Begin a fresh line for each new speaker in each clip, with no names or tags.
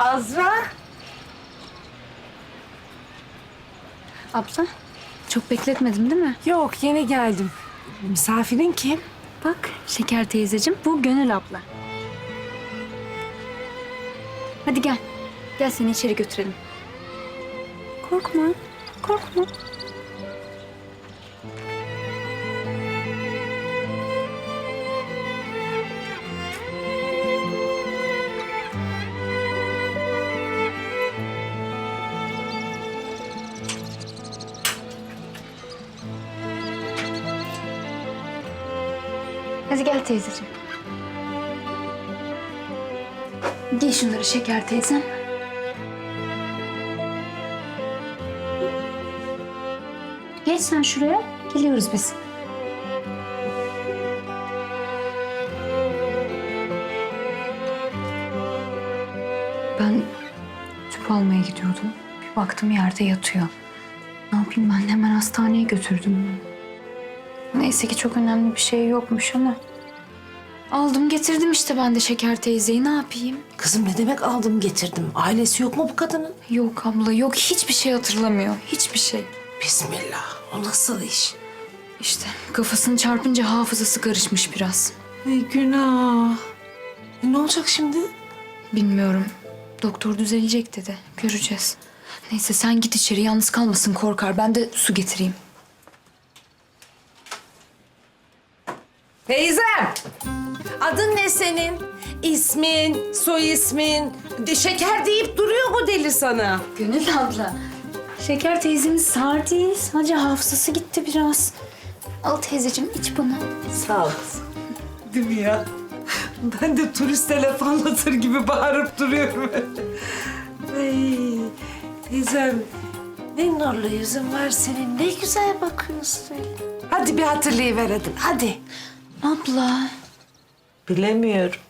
Azra.
Abla, çok bekletmedim değil mi?
Yok yeni geldim. Misafirin kim?
Bak, Şeker teyzeciğim, bu Gönül abla. Hadi gel. Gel seni içeri götürelim. Korkma, korkma. Hadi gel teyzeciğim. Giy şunları Şeker teyzem. Geç sen şuraya. Geliyoruz biz. Ben tüp almaya gidiyordum. Bir baktım yerde yatıyor. Ne yapayım ben hemen hastaneye götürdüm. Neyse ki çok önemli bir şey yokmuş ama. Aldım getirdim işte ben de Şeker teyzeyi ne yapayım?
Kızım ne demek aldım getirdim? Ailesi yok mu bu kadının?
Yok abla yok hiçbir şey hatırlamıyor. Hiçbir şey.
Bismillah. O nasıl iş?
İşte kafasını çarpınca hafızası karışmış biraz.
Ey günah. E, ne olacak şimdi?
Bilmiyorum. Doktor düzelecek dedi. Göreceğiz. Neyse sen git içeri yalnız kalmasın korkar. Ben de su getireyim.
Teyzem. Adın ne senin? İsmin, soy ismin. De, şeker deyip duruyor bu deli sana.
Gönül abla. Şeker teyzemiz sağır değil. Sadece hafızası gitti biraz. Al teyzeciğim iç bunu.
Sağ ol. Değil mi ya? Ben de turiste laf anlatır gibi bağırıp duruyorum. Ay, teyzem ne nurlu yüzün var senin. Ne güzel bakıyorsun. Hadi bir hatırlayıver hadi. Hadi.
Abla.
Bilemiyorum.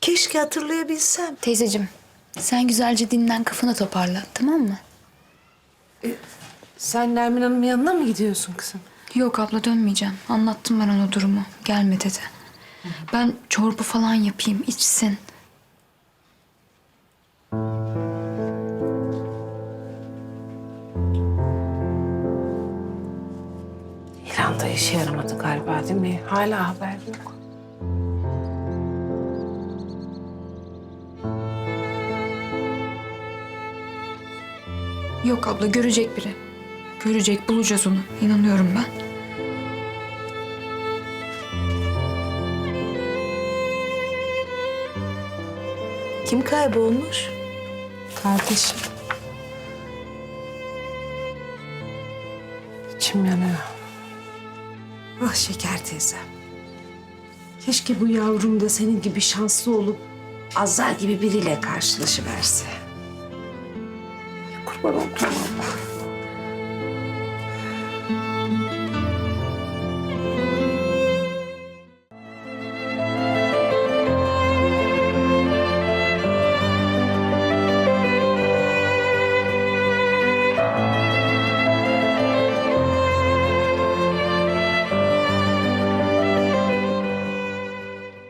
Keşke hatırlayabilsem.
Teyzeciğim sen güzelce dinlen kafanı toparla tamam mı?
Sen Nermin Hanım'ın yanına mı gidiyorsun kızım?
Yok abla dönmeyeceğim. Anlattım ben ona durumu. Gelme dedi. Ben çorba falan yapayım içsin.
İran'da işe yaramadı galiba değil mi? Hala haber yok.
Yok abla görecek biri. Görecek bulacağız onu. İnanıyorum ben.
Kim kaybolmuş? Kardeşim. İçim yanıyor. Ah şeker teyzem. Keşke bu yavrum da senin gibi şanslı olup Azar gibi biriyle karşılaşıverse. Kurban olduğum Allah.